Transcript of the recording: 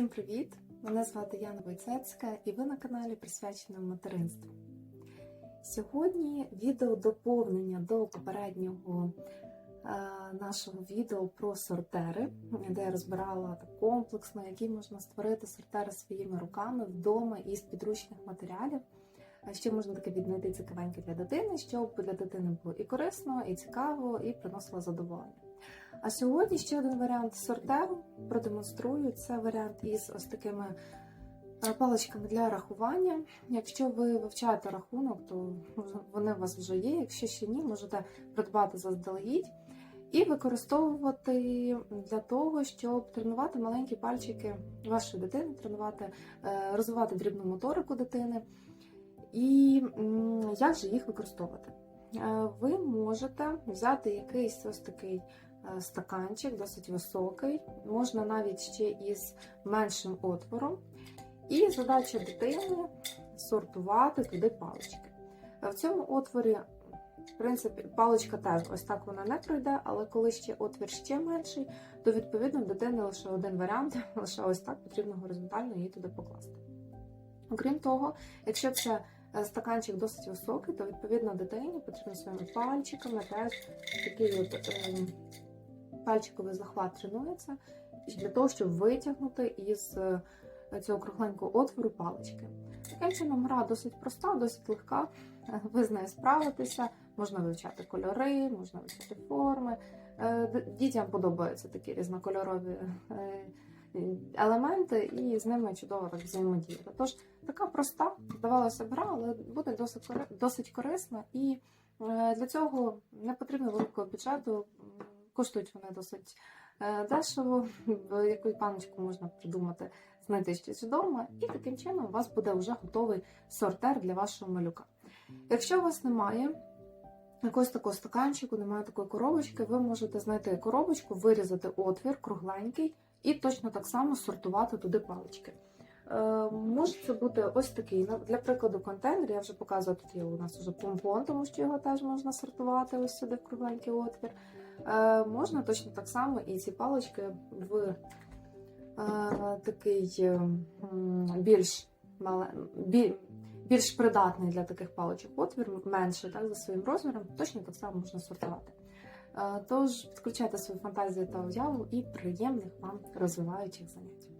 Всім привіт! Мене звати Яна Войцецька і ви на каналі присвяченому материнству. Сьогодні відео доповнення до попереднього е, нашого відео про сортери, де я розбирала комплексно, які можна створити сортери своїми руками вдома із підручних матеріалів. Що можна таке віднайти цікавеньке для дитини, щоб для дитини було і корисно, і цікаво, і приносило задоволення. А сьогодні ще один варіант сортеру продемонструю. Це варіант із ось такими е, паличками для рахування. Якщо ви вивчаєте рахунок, то вони у вас вже є. Якщо ще ні, можете придбати заздалегідь і використовувати для того, щоб тренувати маленькі пальчики вашої дитини, тренувати, е, розвивати дрібну моторику дитини. І як же їх використовувати? Е, Ви можете взяти якийсь ось такий стаканчик, досить високий, можна навіть ще із меншим отвором. І задача дитини сортувати туди палички. Е, В цьому отворі, в принципі, паличка теж ось так вона не пройде, але коли ще отвір ще менший, то відповідно дитини лише один варіант, лише ось так потрібно горизонтально її туди покласти. Окрім того, якщо це е, стаканчик досить високий, то відповідно дитині потрібно своїми пальчиками теж такий от е, пальчиковий захват тренується для того, щоб витягнути із е, цього кругленького отвору палички. Таким чином, гра досить проста, досить легка. Ви з нею справитеся, можна вивчати кольори, можна вивчати форми. Е, Дітям подобаються такі різнокольорові е, елементи, і з ними чудово так взаємодіяти. Тож така проста, здавалося б, гра, але буде досить корисна. І для цього не потрібно великого бюджету. Коштують вони досить е, дешево. В яку паночку можна придумати, знайти щось вдома, і таким чином у вас буде вже готовий сортер для вашого малюка. Якщо у вас немає якогось такого стаканчику, немає такої коробочки, ви можете знайти коробочку, вирізати отвір кругленький і точно так само сортувати туди палички. Е, може це бути ось такий, для прикладу, контейнер. Я вже показувала, тут є у нас вже помпон, тому що його теж можна сортувати ось сюди в кругленький отвір. Е, можна точно так само і ці палички в е, такий більш більш придатний для таких паличок отвір, менший так, за своїм розміром, точно так само можна сортувати. Тож підключайте свою фантазію та уяву і приємних вам розвиваючих занять.